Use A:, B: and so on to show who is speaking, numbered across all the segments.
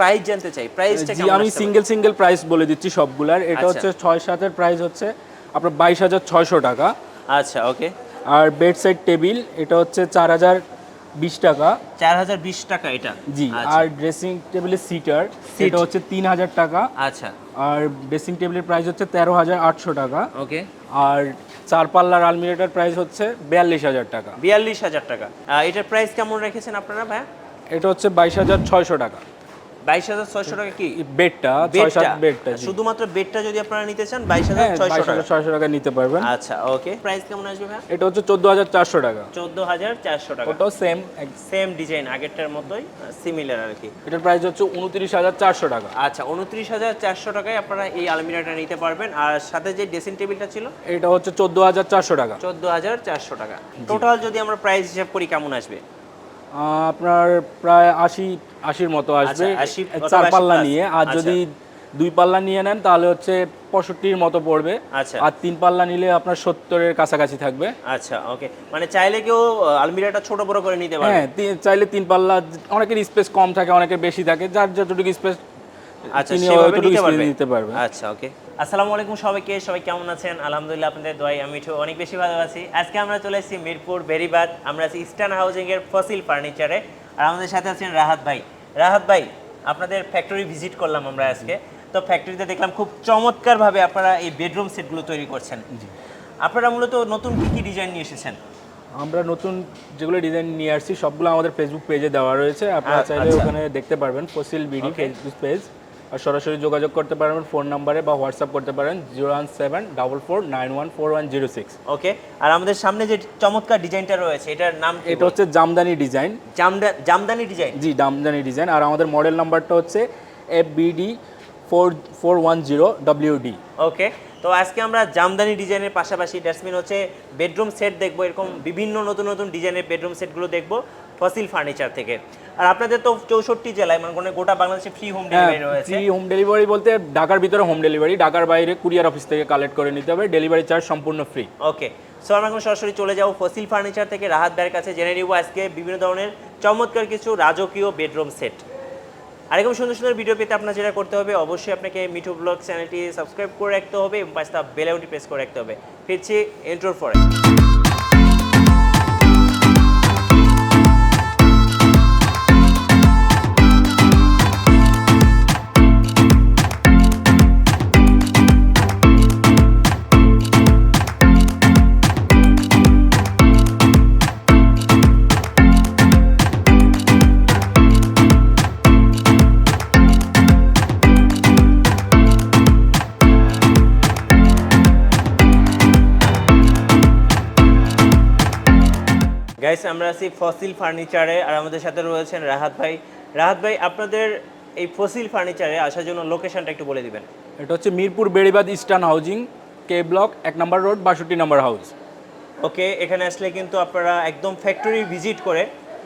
A: Price জানতে চাই। প্রাইসটা
B: আমি সিঙ্গেল সিঙ্গেল প্রাইস বলে দিচ্ছি সবগুলার। এটা
A: আচ্ছা।
B: হচ্ছে ছয় সাতের প্রাইস হচ্ছে আপনার বাইশ হাজার ছয়শো টাকা।
A: আচ্ছা ওকে
B: আর বেড সাইড টেবিল এটা হচ্ছে চার হাজার বিশ টাকা।
A: চার হাজার বিশ টাকা এটা?
B: জি
A: আচ্ছা,
B: আর ড্রেসিং টেবিলের সিটার সেটা হচ্ছে তিন হাজার টাকা।
A: আচ্ছা।
B: আর ড্রেসিং টেবিলের প্রাইস হচ্ছে তেরো হাজার আটশো টাকা।
A: ওকে
B: আর চার পাল্লার আলমিরাটার প্রাইস হচ্ছে বিয়াল্লিশ হাজার টাকা।
A: বিয়াল্লিশ হাজার টাকা। এটার প্রাইস কেমন রেখেছেন আপনারা ভাই
B: এটা হচ্ছে বাইশ হাজার ছয়শো টাকা।
A: বাইশ হাজার ছয়শো টাকা কি?
B: বেডটা
A: বেডটা?
B: বেডটা
A: শুধুমাত্র বেডটা যদি আপনারা নিতে চান বাইশ হাজার
B: হ্যাঁ
A: ছয়শো টাকা।
B: ছয়শো টাকা নিতে পারবেন।
A: আচ্ছা ওকে। প্রাইস কেমন আসবে ভাই
B: এটা হচ্ছে চোদ্দ হাজার চারশো টাকা।
A: চোদ্দ হাজার চারশো টাকা।
B: ওটাও সেম
A: সেম ডিজাইন আগেরটার মতোই সিমিলার আর কি।
B: এটার প্রাইস হচ্ছে উনত্রিশ হাজার চারশো টাকা।
A: আচ্ছা উনত্রিশ হাজার চারশো টাকায় আপনারা এই আলমিরাটা নিতে পারবেন। আর সাথে যে ড্রেসিং টেবিলটা ছিল?
B: এটা হচ্ছে চোদ্দ হাজার চারশো টাকা।
A: চোদ্দ হাজার চারশো টাকা। টোটাল যদি আমরা প্রাইস হিসাব করি কেমন আসবে?
B: আহ, আপনার প্রায় আশি আশির মতো আসবে।
A: আচ্ছা, 80 অথবা
B: চার পাল্লা নিয়ে। আর
A: আচ্ছা।
B: যদি দুই পাল্লা নিয়ে নেন তাহলে হচ্ছে পঁয়ষট্টির মতো পড়বে।
A: আচ্ছা।
B: আর তিন পাল্লা নিলে আপনার সত্তরের কাছাকাছি থাকবে।
A: আচ্ছা ওকে। মানে চাইলে কেউ আলমিরাটা ছোট বড় করে নিতে পারবে।
B: হ্যাঁ চাইলে তিন পাল্লা অনেকের স্পেস কম থাকে অনেকের বেশি থাকে। যার যতটুকু স্পেস
A: আচ্ছা
B: তিনি
A: সেভাবে
B: অতটুকু
A: নিতে পারবে। আচ্ছা ওকে। আসসালামু আলাইকুম সবাইকে সবাই কেমন আছেন? আলহামদুলিল্লাহ আপনাদের দোয়াই আমি মিঠু অনেক বেশি ভালো আছি। আজকে আমরা চলে এসেছি মিরপুর বেরিবাদ। আমরা আছি ইস্টার্ন হাউজিং এর ফসিল ফার্নিচারে আর আমাদের সাথে আছেন রাহাত ভাই। রাহাত ভাই আপনাদের ফ্যাক্টরি ভিজিট করলাম আমরা আজকে। তো ফ্যাক্টরিতে দেখলাম খুব চমৎকারভাবে আপনারা এই বেডরুম সেটগুলো তৈরি করছেন। আপনারা মূলত নতুন কী কী ডিজাইন নিয়ে এসেছেন?
B: আমরা নতুন যেগুলো ডিজাইন নিয়ে আসছি সবগুলো আমাদের ফেসবুক পেজে দেওয়া রয়েছে। আপনারা চাইলে
A: আচ্ছা।
B: ওখানে দেখতে পারবেন ফসিল বিডি ফেসবুক পেজ সরাসরি যোগাযোগ করতে পারবেন ফোন নাম্বারে বা হোয়াটসঅ্যাপ করতে পারেন zero one seven double four nine one four one zero six.
A: Okay আর আমাদের সামনে যে চমৎকার ডিজাইনটা রয়েছে এটার নাম
B: এটা হচ্ছে জামদানি ডিজাইন।
A: জামদা জামদানি ডিজাইন?
B: জি জামদানি ডিজাইন। আর আমাদের মডেল নাম্বারটা হচ্ছে F BD four four one zero WD
A: okay তো আজকে আমরা জামদানি ডিজাইনের পাশাপাশি ড্যাসমিন হচ্ছে বেডরুম সেট দেখব এরকম বিভিন্ন নতুন নতুন ডিজাইনের বেডরুম সেটগুলো দেখব। ফসিল ফার্নিচার থেকে। আর আপনাদের তো চৌষট্টি জেলায় মানে কোনো গোটা বাংলাদেশে ফ্রি হোম ডেলিভারি রয়েছে।
B: ফ্রি হোম ডেলিভারি বলতে ঢাকার ভিতরে হোম ডেলিভারি ঢাকার বাইরে কুরিয়ার অফিস থেকে কালেক্ট করে নিতে হবে ডেলিভারি চার্জ সম্পূর্ণ ফ্রি
A: ওকে সো আমরা এখন সরাসরি চলে যাব ফসিল ফার্নিচার থেকে। রাহাত ভাইয়ের কাছে জেনে নিব আজকে বিভিন্ন ধরনের চমৎকার কিছু রাজকীয় বেডরুম সেট আর এরকম সুন্দর সুন্দর ভিডিও পেতে আপনার যেটা করতে হবে অবশ্যই আপনাকে মিঠু ব্লগ চ্যানেলটি সাবস্ক্রাইব করে রাখতে হবে এবং পাঁচটা বেলাউটি প্রেস করে রাখতে হবে। ফিরছি এন্ট্রোর পরে। আমরা আছি ফসিল ফার্নিচারে আর আমাদের সাথে রয়েছেন রাহাত ভাই। রাহাত ভাই আপনাদের এই ফসিল ফার্নিচারে আসার জন্য লোকেশনটা একটু বলে দিবেন।
B: এটা হচ্ছে Mirpur Beribadh Eastern housing K block এক নম্বর রোড বাষট্টি নম্বর হাউস।
A: ওকে এখানে আসলে কিন্তু আপনারা একদম ফ্যাক্টরি ভিজিট করে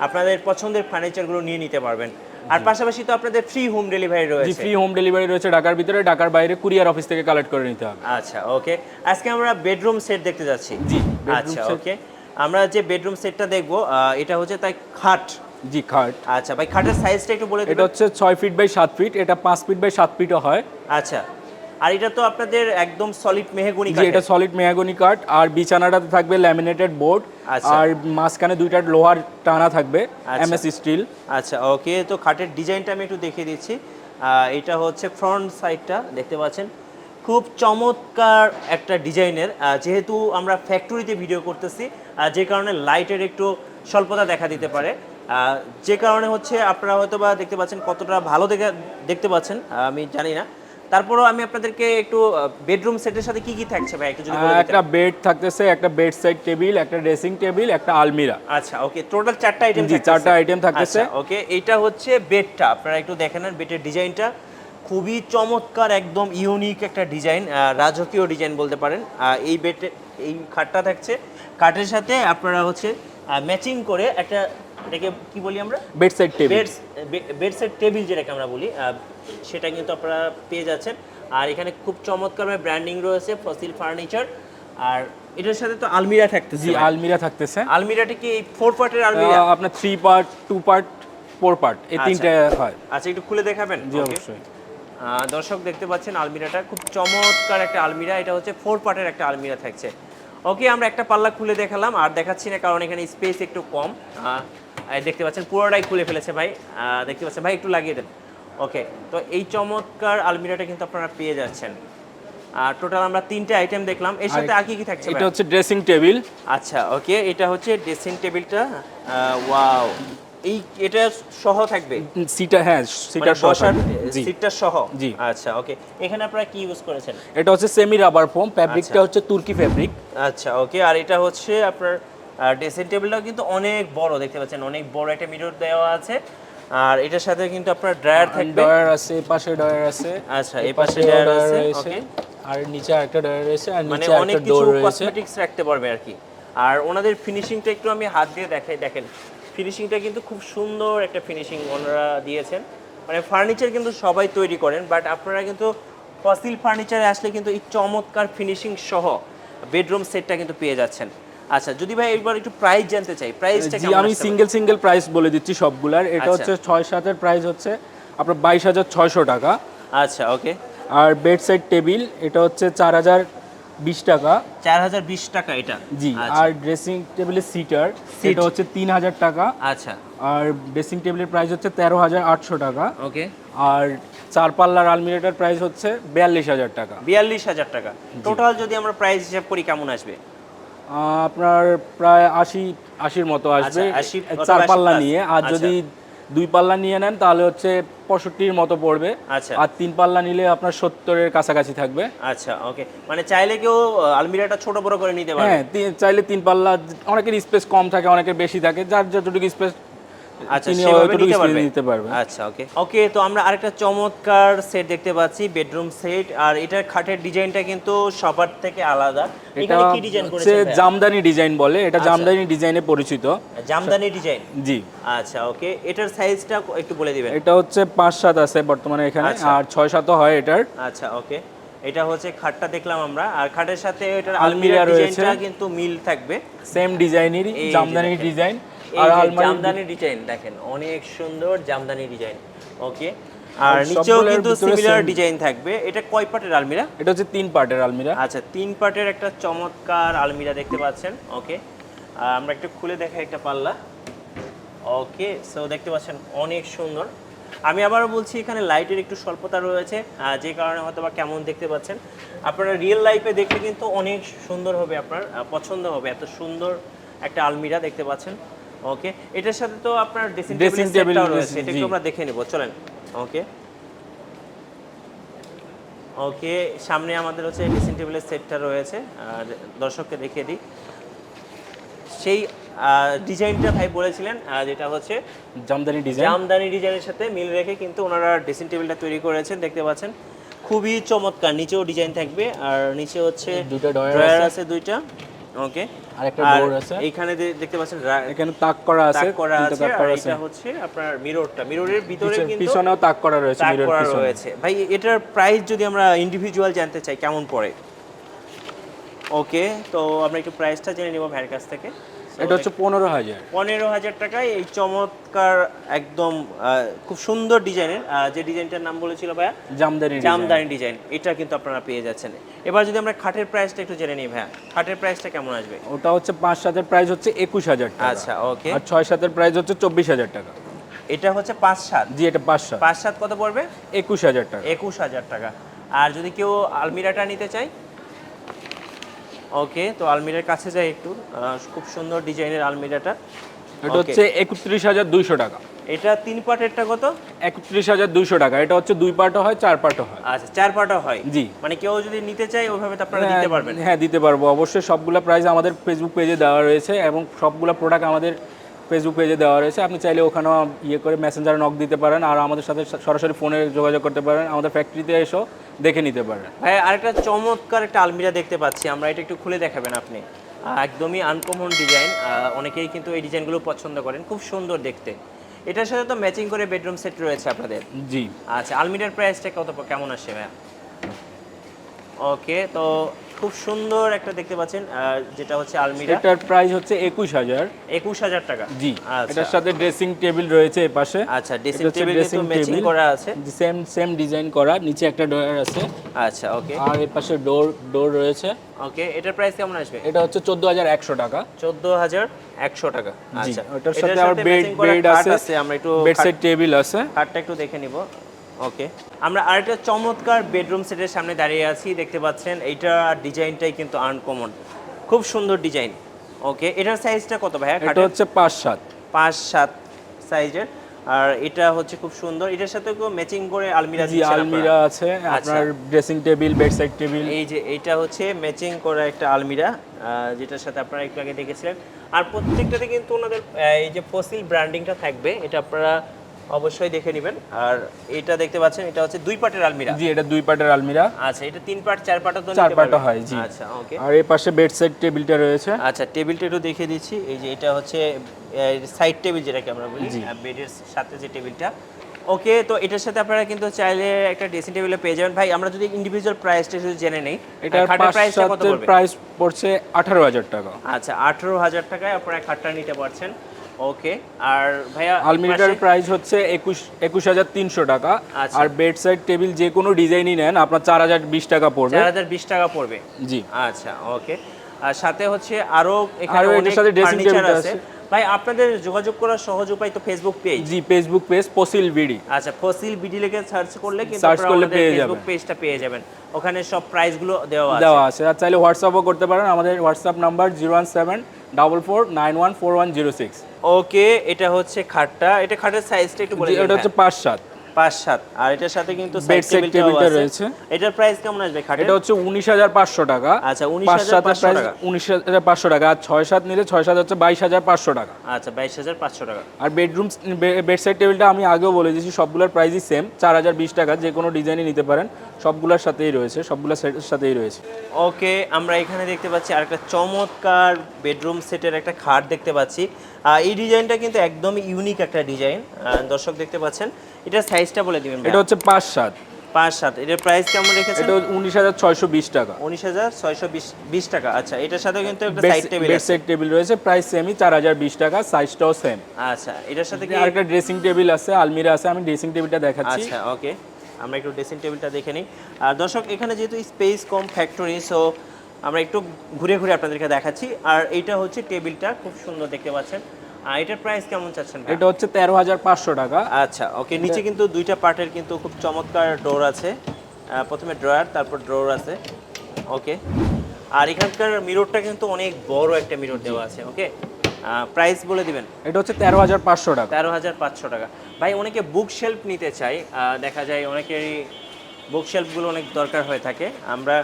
A: আপনাদের পছন্দের ফার্নিচারগুলো নিয়ে নিতে পারবেন। আর পাশাপাশি তো আপনাদের ফ্রি হোম ডেলিভারি রয়েছে।
B: ফ্রি হোম ডেলিভারি রয়েছে ঢাকার ভিতরে ঢাকার বাইরে কুরিয়ার অফিস থেকে কালেক্ট করে নিতে হবে।
A: আচ্ছা ওকে। আজকে আমরা বেডরুম সেট দেখতে যাচ্ছি।
B: জি,
A: আচ্ছা ওকে। আমরা যে বেডরুম সেটটা দেখব এটা হচ্ছে তাই খাট।
B: জি খাট।
A: আচ্ছা ভাই খাটের সাইজটা একটু বলে
B: এটা হচ্ছে ছয় ফিট বাই সাত ফিট এটা পাঁচ ফিট বাই সাত ফিটও হয়।
A: আচ্ছা আর এটা তো আপনাদের একদম সলিড মেহগুনি
B: জি এটা সলিড মেয়াগনি কাঠ আর বিছানাটাতে থাকবে ল্যামিনেটেড বোর্ড
A: আচ্ছা।
B: আর মাঝখানে দুইটা লোহার টানা থাকবে
A: আচ্ছা।
B: এমএস স্টিল
A: আচ্ছা ওকে তো খাটের ডিজাইনটা আমি একটু দেখিয়ে দিচ্ছি। এটা হচ্ছে ফ্রন্ট সাইডটা দেখতে পাচ্ছেন? খুব চমৎকার একটা ডিজাইনের যেহেতু আমরা ফ্যাক্টরিতে ভিডিও করতেছি যে কারণে লাইটের একটু স্বল্পতা দেখা দিতে পারে। যে কারণে হচ্ছে আপনারা হয়তো বা দেখতে পাচ্ছেন কতটা ভালো দেখে দেখতে পাচ্ছেন আমি জানি না। তারপরেও আমি আপনাদেরকে একটু বেডরুম সেটের সাথে কি কি থাকছে ভাই? একটু যদি
B: একটা বেড থাকতেছে একটা বেড সাইড টেবিল একটা ড্রেসিং টেবিল একটা আলমিরা
A: আচ্ছা ওকে টোটাল চারটা আইটেম
B: জি চারটা আইটেম থাকতেছে।
A: ওকে এটা হচ্ছে বেডটা আপনারা একটু দেখেন বেডের ডিজাইনটা খুবই চমৎকার একদম ইউনিক একটা ডিজাইন রাজকীয় ডিজাইন বলতে পারেন। এই বেডে এই খাটটা থাকছে। কাঠের সাথে আপনারা হচ্ছে ম্যাচিং করে একটা এটাকে কি বলি আমরা?
B: Bed side table
A: bed set table যেটাকে আমরা বলি সেটা কিন্তু আপনারা পেয়ে যাচ্ছেন। আর এখানে খুব চমৎকারভাবে ব্র্যান্ডিং রয়েছে ফসিল ফার্নিচার আর এটার সাথে তো আলমিরা থাকতেছে
B: জি আলমিরা থাকতেছে।
A: আলমিরাটা কি ফোর পার্টের আলমিরা?
B: আপনার three part two part four part এই তিনটা হয়।
A: আচ্ছা একটু খুলে দেখাবেন?
B: জি অবশ্যই।
A: দর্শক দেখতে পাচ্ছেন আলমিরাটা। খুব চমৎকার একটা আলমিরা। এটা হচ্ছে ফোর পার্টের একটা আলমিরা থাকছে। ওকে আমরা একটা পাল্লা খুলে দেখালাম। আর দেখাচ্ছি না কারণ এখানে স্পেস একটু কম। দেখতে পাচ্ছেন পুরোটাই খুলে ফেলেছে ভাই। দেখতে পাচ্ছেন ভাই একটু লাগিয়ে দেন। ওকে তো এই চমৎকার আলমিরাটা কিন্তু আপনারা পেয়ে যাচ্ছেন। আর টোটাল আমরা তিনটে আইটেম দেখলাম। এর সাথে আর কি কি থাকছে
B: এটা হচ্ছে ড্রেসিং টেবিল।
A: আচ্ছা ওকে এটা হচ্ছে ড্রেসিং টেবিলটা। ওয়াও। এই এটা সহ থাকবে?
B: সিটা হ্যাঁ
A: মানে
B: সিটার
A: বসার
B: জি।
A: সিটটা সহ?
B: জি।
A: আচ্ছা ওকে। এখানে আপনারা কি ইউজ করেছেন?
B: এটা হচ্ছে সেমি রাবার ফোম ফ্যাব্রিকটা। হচ্ছে তুর্কি ফ্যাব্রিক
A: আচ্ছা ওকে। আর এটা হচ্ছে আপনার ড্রেসিং টেবিলটাও কিন্তু অনেক বড় দেখতে পাচ্ছেন অনেক বড় একটা মিরর দেওয়া আছে। আর এটার সাথে কিন্তু আপনার ড্রায়ার থাকবে।
B: ডয়ার আছে এই পাশে ডয়ার আছে।
A: আচ্ছা এই পাশে ড্রায়ার আছে ওকে।
B: আর নিচে আরেকটা ডয়ার রয়েছে আর
A: মানে
B: নিচে
A: অনেক
B: একটা
A: কিছু
B: ডোর রয়েছে।
A: কসমেটিক্স রাখতে পারবে আর কি। আর ওনাদের ফিনিশিংটা একটু আমি হাত দিয়ে দেখাই দেখেন। ফিনিশিংটা কিন্তু খুব সুন্দর একটা ফিনিশিং ওনারা দিয়েছেন। মানে ফার্নিচার কিন্তু সবাই তৈরি করেন বাট আপনারা কিন্তু ফসিল ফার্নিচারে আসলে কিন্তু এই চমৎকার ফিনিশিং সহ বেডরুম সেটটা কিন্তু পেয়ে যাচ্ছেন। আচ্ছা যদি ভাই এবার একটু প্রাইস জানতে চাই প্রাইসটা
B: জি আমি সিঙ্গেল সিঙ্গেল প্রাইস বলে দিচ্ছি সবগুলার। এটা
A: আচ্ছা।
B: হচ্ছে ছয় সাতের প্রাইস হচ্ছে আপনার বাইশ হাজার ছয়শো টাকা।
A: আচ্ছা ওকে
B: আর বেড সাইড টেবিল এটা হচ্ছে চার হাজার বিশ টাকা।
A: চার হাজার বিশ টাকা এটা।
B: জি
A: আচ্ছা,
B: আর ড্রেসিং টেবিলের সিটার সেটা হচ্ছে তিন হাজার টাকা।
A: আচ্ছা।
B: আর ড্রেসিং টেবিলের প্রাইস হচ্ছে তেরো হাজার আটশো টাকা।
A: ওকে।
B: আর চার পাল্লার আলমিরাটার প্রাইস হচ্ছে বিয়াল্লিশ হাজার টাকা।
A: বিয়াল্লিশ হাজার টাকা। টোটাল যদি আমরা প্রাইস হিসাব করি কেমন আসবে?
B: আপনার প্রায় আশি আশির মতো আসবে।
A: আচ্ছা, 80
B: চার পাল্লা নিয়ে। আর
A: আচ্ছা।
B: যদি দুই পাল্লা নিয়ে নেন তাহলে হচ্ছে পঁয়ষট্টির মতো পড়বে।
A: আচ্ছা।
B: আর তিন পাল্লা নিলে আপনার সত্তরের কাছাকাছি থাকবে।
A: আচ্ছা ওকে। মানে চাইলে কেউ আলমিরাটা ছোট বড় করে নিতে পারে।
B: হ্যাঁ চাইলে তিন পাল্লা অনেকের স্পেস কম থাকে অনেকের বেশি থাকে যার যতটুকু স্পেস তিনি
A: সেভাবে
B: অতটুকু
A: নিতে আচ্ছা ওকে ওকে তো আমরা আরেকটা চমৎকার সেট দেখতে পাচ্ছি বেডরুম সেট আর এটার খাটের ডিজাইনটা কিন্তু সবার থেকে আলাদা।
B: এটা
A: কি ডিজাইন ভাইয়া?
B: জামদানি ডিজাইন বলে। এটা
A: আচ্ছা।
B: জামদানি ডিজাইনে পরিচিত।
A: জামদানি ডিজাইন
B: জি।
A: আচ্ছা ওকে এটার সাইজটা একটু বলে দিবেন।
B: এটা হচ্ছে পাঁচ সাত আছে বর্তমানে এখানে
A: আচ্ছা।
B: আর ছয় সাতও হয় এটার।
A: আচ্ছা ওকে এটা হচ্ছে খাটটা দেখলাম আমরা। আর খাটের সাথে এটার
B: আলমিরা রয়েছে।
A: কিন্তু মিল থাকবে।
B: সেম ডিজাইনেরই জামদানি ডিজাইন আর
A: জামদানি ডিজাইন দেখেন অনেক সুন্দর জামদানি ডিজাইন ওকে আর
B: আর
A: নিচেও কিন্তু সিমিলার ডিজাইন থাকবে। এটা কয় পার্টের আলমিরা?
B: এটা হচ্ছে তিন পার্টের আলমিরা।
A: আচ্ছা তিন পার্টের একটা চমৎকার আলমিরা দেখতে পাচ্ছেন ওকে আমরা একটু খুলে দেখাই একটা পাল্লা। ওকে সো দেখতে পাচ্ছেন অনেক সুন্দর। আমি আবারও বলছি এখানে লাইটের একটু স্বল্পতা রয়েছে যে কারণে হয়তো বা কেমন দেখতে পাচ্ছেন। আপনারা রিয়েল লাইফে দেখলে কিন্তু অনেক সুন্দর হবে আপনার পছন্দ হবে। এত সুন্দর একটা আলমিরা দেখতে পাচ্ছেন। ওকে এটার সাথে তো আপনার ড্রেসিং টেবিল রয়েছে। এটা একটু আমরা দেখে নেব। চলেন। ওকে ওকে সামনে আমাদের হচ্ছে ড্রেসিং টেবিলের সেটটা রয়েছে। আর দর্শককে দেখিয়ে দিই। সেই ডিজাইনটা ভাই বলেছিলেন যেটা হচ্ছে
B: জামদানি ডিজাইন
A: জামদানি ডিজাইনের সাথে মিল রেখে কিন্তু ওনারা ড্রেসিং টেবিলটা তৈরি করেছেন দেখতে পাচ্ছেন। খুবই চমৎকার নিচেও ডিজাইন থাকবে। আর নিচে হচ্ছে
B: ডয়ার
A: ড্রয়ার
B: আছে
A: দুইটা। ওকে
B: আর একটা ডোর আছে
A: এখানে দেখতে পাচ্ছেন
B: এখানে তাক করা আছে
A: করা আছে আর এটা হচ্ছে আপনার মিররটা মিররের ভিতরে কিন্তু
B: পিছনেও তাক করা রয়েছে মিরর পিছনে।
A: রয়েছে। ভাই এটার প্রাইস যদি আমরা ইন্ডিভিজুয়াল জানতে চাই কেমন পড়ে? ওকে তো আমরা একটু প্রাইসটা জেনে নিব ভাইয়ের কাছ থেকে।
B: এটা হচ্ছে পনেরো হাজার।
A: পনেরো হাজার টাকায় এই চমৎকার একদম খুব সুন্দর ডিজাইনের যে ডিজাইনটার নাম বলেছিল ভাইয়া?
B: জামদানি
A: জামদানি ডিজাইন এটা কিন্তু আপনারা পেয়ে যাচ্ছেন। এবার যদি আমরা খাটের প্রাইসটা একটু জেনে নিই ভাইয়া খাটের প্রাইসটা কেমন আসবে?
B: ওটা হচ্ছে পাঁচ সাতের প্রাইস হচ্ছে একুশ হাজার টাকা।
A: আচ্ছা ওকে।
B: আর ছয় সাতের প্রাইস হচ্ছে চব্বিশ হাজার টাকা।
A: এটা হচ্ছে পাঁচ সাত?
B: জি এটা পাঁচ সাত।
A: পাঁচ সাত কত পড়বে?
B: একুশ হাজার টাকা।
A: একুশ হাজার টাকা। আর যদি কেউ আলমিরাটা নিতে চায়? ওকে তো আলমিরার কাছে যাই একটু। খুব সুন্দর ডিজাইনের আলমিরাটা।
B: এটা হচ্ছে একত্রিশ হাজার দুইশো টাকা।
A: এটা তিন পার্টেরটা কত?
B: একত্রিশ হাজার দুইশো টাকা। এটা হচ্ছে দুই পার্টও হয় চার পার্টও হয়।
A: আচ্ছা চার পার্টও হয়?
B: জি।
A: মানে কেউ যদি নিতে চায় ওইভাবে তো আপনারা দিতে পারবেন।
B: হ্যাঁ দিতে পারব। অবশ্যই সবগুলা প্রাইস আমাদের ফেসবুক পেজে দেওয়া রয়েছে এবং সবগুলো প্রোডাক্ট আমাদের ফেসবুক পেজে দেওয়া রয়েছে। আপনি চাইলে ওখানেও ইয়ে করে মেসেঞ্জারে নক দিতে পারেন আর আমাদের সাথে সরাসরি ফোনে যোগাযোগ করতে পারেন। আমাদের ফ্যাক্টরিতে এসেও দেখে নিতে পারেন।
A: ভাই আরেকটা চমৎকার একটা আলমিরা দেখতে পাচ্ছি। আমরা এটা একটু খুলে দেখাবেন আপনি। একদমই আনকমন ডিজাইন অনেকেই কিন্তু এই ডিজাইনগুলো পছন্দ করেন। খুব সুন্দর দেখতে। এটার সাথে তো ম্যাচিং করে বেডরুম সেট রয়েছে আপনাদের।
B: জি।
A: আচ্ছা আলমিরার প্রাইসটা কত কেমন আসছে ভাইয়া? ওকে তো খুব সুন্দর একটা দেখতে পাচ্ছেন যেটা হচ্ছে আলমিরা।
B: এটার প্রাইস হচ্ছে একুশ হাজার।
A: একুশ হাজার টাকা।
B: জি
A: আচ্ছা।
B: এটার সাথে ড্রেসিং টেবিল রয়েছে এই পাশে।
A: আচ্ছা ড্রেসিং টেবিল কিন্তু ম্যাচিং করা আছে।
B: সেম সেম ডিজাইন করা নিচে একটা ডোর আছে।
A: আচ্ছা ওকে
B: আর এর পাশে ডোর ডোর রয়েছে।
A: ওকে এটার প্রাইস কেমন আসবে?
B: এটা হচ্ছে চোদ্দ হাজার একশো টাকা।
A: চোদ্দ হাজার একশো টাকা।
B: জি
A: আচ্ছা।
B: ওটার
A: এটার
B: সাথে আবার বেড বেড আছে।
A: আমরা একটু
B: বেড সাইড টেবিল আছে।
A: খাটটা একটু দেখে নিব। ওকে আমরা আরেকটা চমৎকার বেডরুম সেটের সামনে দাঁড়িয়ে আছি দেখতে পাচ্ছেন। এইটা ডিজাইনটাই কিন্তু আনকমন খুব সুন্দর ডিজাইন ওকে এটার সাইজটা কত ভাইয়া?
B: এটা হচ্ছে পাঁচ সাত।
A: পাঁচ সাত সাইজের আর এটা হচ্ছে খুব সুন্দর। এটার সাথে ম্যাচিং করে আলমিরা
B: জি আলমিরা আছে। আপনার dressing table bed side table
A: এই যে এটা হচ্ছে ম্যাচিং করা একটা আলমিরা যেটার সাথে আপনারা একটু আগে দেখেছিলেন। আর প্রত্যেকটাতে কিন্তু ওনাদের এই যে ফসিল ব্র্যান্ডিংটা থাকবে এটা আপনারা অবশ্যই দেখে নেবেন। আর এটা দেখতে পাচ্ছেন এটা হচ্ছে দুই পাটের আলমিরা।
B: জি এটা দুই পাটের আলমিরা।
A: আচ্ছা এটা তিন পাট চার পাটও তো
B: চার পাটও হয়, জি।
A: আচ্ছা ওকে।
B: আর এই পাশে বেড সাইড টেবিলটা রয়েছে।
A: আচ্ছা টেবিলটা একটু দেখিয়ে দিচ্ছি। এই যে এটা হচ্ছে সাইড টেবিল যেটাকে আমরা বলি বেডের সাথে যে টেবিলটা। ওকে তো এটার সাথে আপনারা কিন্তু চাইলে একটা ড্রেসিং টেবিলে পেয়ে যাবেন। ভাই আমরা যদি ইন্ডিভিজুয়াল প্রাইসটা যদি জেনে নেই
B: এটার
A: প্রাইসটা কত পড়বে?
B: প্রাইস পড়ছে আঠারো হাজার টাকা।
A: আচ্ছা আঠেরো হাজার টাকায় আপনারা খাটটা নিতে পারছেন। ওকে আর ভাইয়া
B: আলমিরাটার প্রাইস হচ্ছে একুশ একুশ হাজার তিনশো টাকা।
A: আচ্ছা।
B: আর বেড সাইড টেবিল যে কোনো ডিজাইনই নেন আপনার চার হাজার বিশ টাকা পড়বে।
A: চার হাজার বিশ টাকা পড়বে?
B: জি।
A: আচ্ছা ওকে আর সাথে হচ্ছে আরও এখানে অনেক
B: সাথে
A: ফার্নিচার
B: table
A: আছে। ভাই আপনাদের যোগাযোগ করার সহজ উপায় তো ফেসবুক পেজ
B: জি ফেসবুক পেজ পসিল বিডি
A: আচ্ছা ফসিল বিডি লিখে সার্চ করলে কিন্তু আপনারা
B: করলে পেয়ে
A: ফেসবুক পেজটা পেয়ে যাবেন। ওখানে সব প্রাইসগুলো দেওয়া আছে।
B: দেওয়া আছে। আর চাইলে হোয়াটসঅ্যাপও করতে পারেন। আমাদের WhatsApp number zero one seven double four nine one four one zero six
A: okay এটা হচ্ছে খাটটা। এটা খাটের সাইজটা একটু বলে দিন
B: এটা হচ্ছে পাঁচ সাত।
A: পাঁচ সাত। আর এটার সাথে কিন্তু
B: side
A: টেবিলটাও
B: টেবিলটা রয়েছে।
A: এটার প্রাইস কেমন আসবে খাটের?
B: এটা হচ্ছে উনিশ হাজার পাঁচশো টাকা।
A: আচ্ছা, 19,500 টাকা।
B: উনিশ হাজার পাঁচশো টাকা। আর ছয় সাত নিলে ছয় সাত হচ্ছে বাইশ হাজার পাঁচশো টাকা।
A: আচ্ছা বাইশ হাজার পাঁচশো টাকা।
B: আর বেডরুম বেড সাইড টেবিলটা আমি আগেও বলে দিয়েছি সবগুলোর প্রাইসই সেম চার হাজার বিশ টাকা যে কোনো ডিজাইনই নিতে পারেন। সবগুলোর সাথেই রয়েছে সবগুলোর সেটের সাথেই রয়েছে।
A: ওকে আমরা এখানে দেখতে পাচ্ছি আরেকটা চমৎকার বেডরুম সেটের একটা খাট দেখতে পাচ্ছি। এই ডিজাইনটা কিন্তু একদম ইউনিক একটা ডিজাইন দর্শক দেখতে পাচ্ছেন এটার সাইজটা বলে দিবেন
B: এটা হচ্ছে পাঁচ সাত।
A: পাঁচ সাত। এটার প্রাইস কেমন রেখেছেন?
B: এটা উনিশ হাজার ছয়শো বিশ টাকা।
A: উনিশ হাজার ছয়শো বিশ বিশ টাকা। আচ্ছা এটার সাথে কিন্তু একটা সাইড টেবিল আছে।
B: সাইড টেবিল রয়েছে প্রাইস সেমই চার হাজার বিশ টাকা সাইজটাও সেম
A: আচ্ছা এটার সাথে কি
B: আরেকটা ড্রেসিং টেবিল আছে আলমিরা আছে আমি ড্রেসিং টেবিলটা দেখাচ্ছি।
A: আচ্ছা ওকে আমরা একটু ড্রেসিং টেবিলটা দেখে নিই। আর দর্শক এখানে যেহেতু স্পেস কম ফ্যাক্টরি সো আমরা একটু ঘুরে ঘুরে আপনাদেরকে দেখাচ্ছি। আর এইটা হচ্ছে টেবিলটা খুব সুন্দর দেখতে পাচ্ছেন। আর এটার প্রাইস কেমন চাচ্ছেন
B: এটা হচ্ছে তেরো হাজার পাঁচশো টাকা।
A: আচ্ছা ওকে নিচে কিন্তু দুইটা পার্টের কিন্তু খুব চমৎকার ডোর আছে। প্রথমে ড্রয়ার তারপর ড্রোর আছে। ওকে আর এখানকার মিররটা কিন্তু অনেক বড় একটা মিরর দেওয়া আছে ওকে প্রাইস বলে দিবেন।
B: এটা হচ্ছে তেরো হাজার পাঁচশো টাকা।
A: তেরো হাজার পাঁচশো টাকা। ভাই অনেকে বুক শেলফ নিতে চাই দেখা যায় অনেকেরই বুক শেলফগুলো অনেক দরকার হয়ে থাকে। আমরা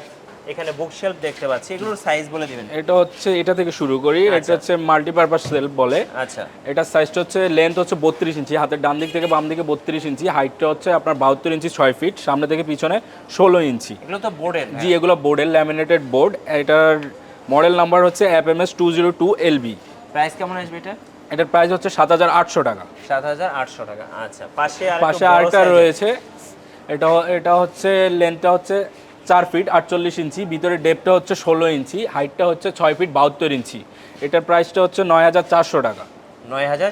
A: এখানে বুক শেলফ দেখতে পাচ্ছি। এগুলোর সাইজ বলে দিবেন।
B: এটা হচ্ছে এটা থেকে শুরু করি। এটা হচ্ছে মাল্টিপারপাস সেলফ বলে।
A: আচ্ছা।
B: এটার সাইজটা হচ্ছে লেন্থ হচ্ছে বত্রিশ ইঞ্চি। হাতের ডান দিক থেকে বাম দিকে বত্রিশ ইঞ্চি। হাইটটা হচ্ছে আপনার বাহাত্তর ইঞ্চি ছয় ফিট সামনে থেকে পিছনে ষোলো ইঞ্চি।
A: এগুলো তো বোর্ডের
B: জি এগুলো বোর্ডের ল্যামিনেটেড বোর্ড এটার মডেল নাম্বার হচ্ছে F M S two zero two LB
A: price কেমন আসবে এটা?
B: এটার প্রাইস হচ্ছে সাত হাজার আটশো টাকা।
A: সাত হাজার আটশো টাকা। আচ্ছা পাশে আর
B: পাশে আরেকটা রয়েছে। এটা এটা হচ্ছে লেন্থটা হচ্ছে চার ফিট আটচল্লিশ ইঞ্চি ভিতরে ডেপটা হচ্ছে ষোলো ইঞ্চি হাইটটা হচ্ছে ছয় ফিট বাহাত্তর ইঞ্চি। এটার প্রাইসটা হচ্ছে নয় হাজার চারশো টাকা।
A: নয় হাজার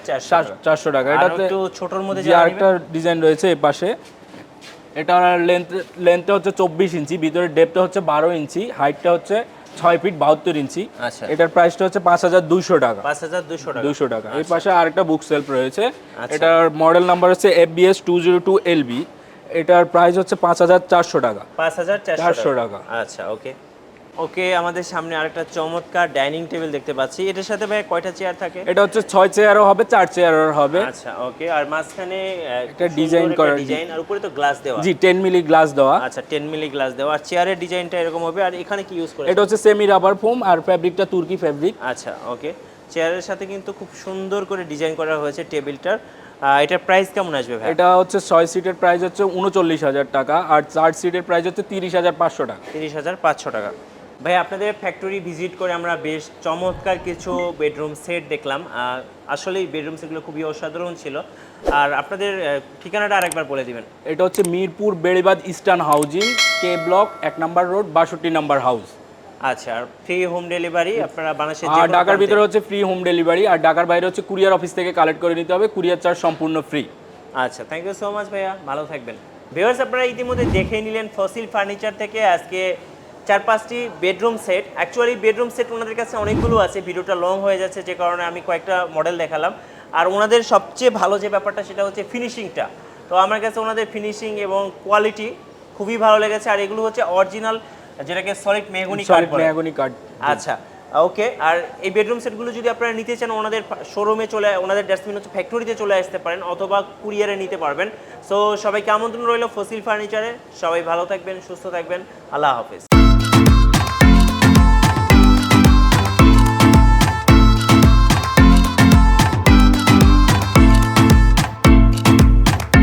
A: চারশো
B: টাকা।
A: এটা
B: এটাতে
A: ছোটোর মধ্যে
B: আরেকটা ডিজাইন রয়েছে এই পাশে। এটার লেন্থ লেন্থটা হচ্ছে চব্বিশ ইঞ্চি ভিতরে ডেপটা হচ্ছে বারো ইঞ্চি হাইটটা হচ্ছে ছয় ফিট বাহাত্তর ইঞ্চি।
A: আচ্ছা।
B: এটার প্রাইসটা হচ্ছে পাঁচ হাজার দুইশো টাকা।
A: পাঁচ হাজার দুশো টাকা।
B: দুইশো টাকা। এই পাশে আরেকটা বুক সেলফ রয়েছে।
A: আচ্ছা।
B: এটার মডেল নাম্বার হচ্ছে F BS two zero two LB এটার প্রাইস হচ্ছে পাঁচ হাজার চারশো টাকা।
A: পাঁচ হাজার
B: চারশো টাকা।
A: আচ্ছা ওকে ওকে আমাদের সামনে আরেকটা চমৎকার ডাইনিং টেবিল দেখতে পাচ্ছি। এটার সাথে ভাই কয়টা চেয়ার থাকে?
B: এটা হচ্ছে ছয় চেয়ারও হবে চার চেয়ারও হবে।
A: আচ্ছা ওকে আর মাঝখানে
B: এটা ডিজাইন করা,
A: ডিজাইন আর উপরে তো গ্লাস দেওয়া।
B: জি টেন মিলি গ্লাস দেওয়া।
A: আচ্ছা টেন মিলি গ্লাস দেওয়া। আর চেয়ারের ডিজাইনটা এরকম হবে আর এখানে কি ইউজ করে
B: এটা হচ্ছে সেমি রাবার ফোম আর ফ্যাব্রিকটা তুর্কি ফ্যাব্রিক
A: আচ্ছা ওকে চেয়ারের সাথে কিন্তু খুব সুন্দর করে ডিজাইন করা হয়েছে টেবিলটার এটার প্রাইস কেমন আসবে ভাই?
B: এটা হচ্ছে ছয় সিটের প্রাইস হচ্ছে উনচল্লিশ হাজার টাকা আর চার সিটের প্রাইস হচ্ছে তিরিশ হাজার পাঁচশো টাকা।
A: তিরিশ হাজার পাঁচশো টাকা। ভাই আপনাদের ফ্যাক্টরি ভিজিট করে আমরা বেশ চমৎকার কিছু বেডরুম সেট দেখলাম। আহ, আসলেই বেডরুম সেটগুলো খুবই অসাধারণ ছিল। আর আপনাদের ঠিকানাটা আরেকবার বলে দিবেন।
B: এটা হচ্ছে Mirpur Beribadh Eastern housing K block এক নাম্বার রোড বাষট্টি নাম্বার হাউস
A: আচ্ছা আর ফ্রি হোম ডেলিভারি আপনারা বাংলাদেশের যে
B: আর ঢাকার ভিতরে হচ্ছে ফ্রি হোম ডেলিভারি আর ঢাকার বাইরে হচ্ছে কুরিয়ার অফিস থেকে কালেক্ট করে নিতে হবে কুরিয়ার চার্জ সম্পূর্ণ ফ্রি
A: আচ্ছা থ্যাংক ইউ সো মাচ ভাইয়া ভালো থাকবেন। ভিউয়ার্স আপনারা ইতিমধ্যে দেখে নিলেন ফসিল ফার্নিচার থেকে আজকে চার পাঁচটি bedroom set actually bedroom set ওনাদের কাছে অনেকগুলো আছে ভিডিওটা লং হয়ে যাচ্ছে যে কারণে আমি কয়েকটা মডেল দেখালাম। আর ওনাদের সবচেয়ে ভালো যে ব্যাপারটা সেটা হচ্ছে ফিনিশিংটা তো আমার কাছে ওনাদের ফিনিশিং এবং কোয়ালিটি খুবই ভালো লেগেছে আর এগুলো হচ্ছে অরিজিনাল যেটাকে সলিড মেহগুনি কাঠ
B: মেহগুনি কার্ড
A: আচ্ছা ওকে আর এই বেডরুম সেটগুলো যদি আপনারা নিতে চান ওনাদের শোরুমে চলে ওনাদের ডাস্টবিন হচ্ছে ফ্যাক্টরিতে চলে আসতে পারেন অথবা কুরিয়ারে নিতে পারবেন। সো সবাইকে আমন্ত্রণ রইল ফসিল ফার্নিচারে সবাই ভালো থাকবেন সুস্থ থাকবেন। আল্লাহ হাফেজ।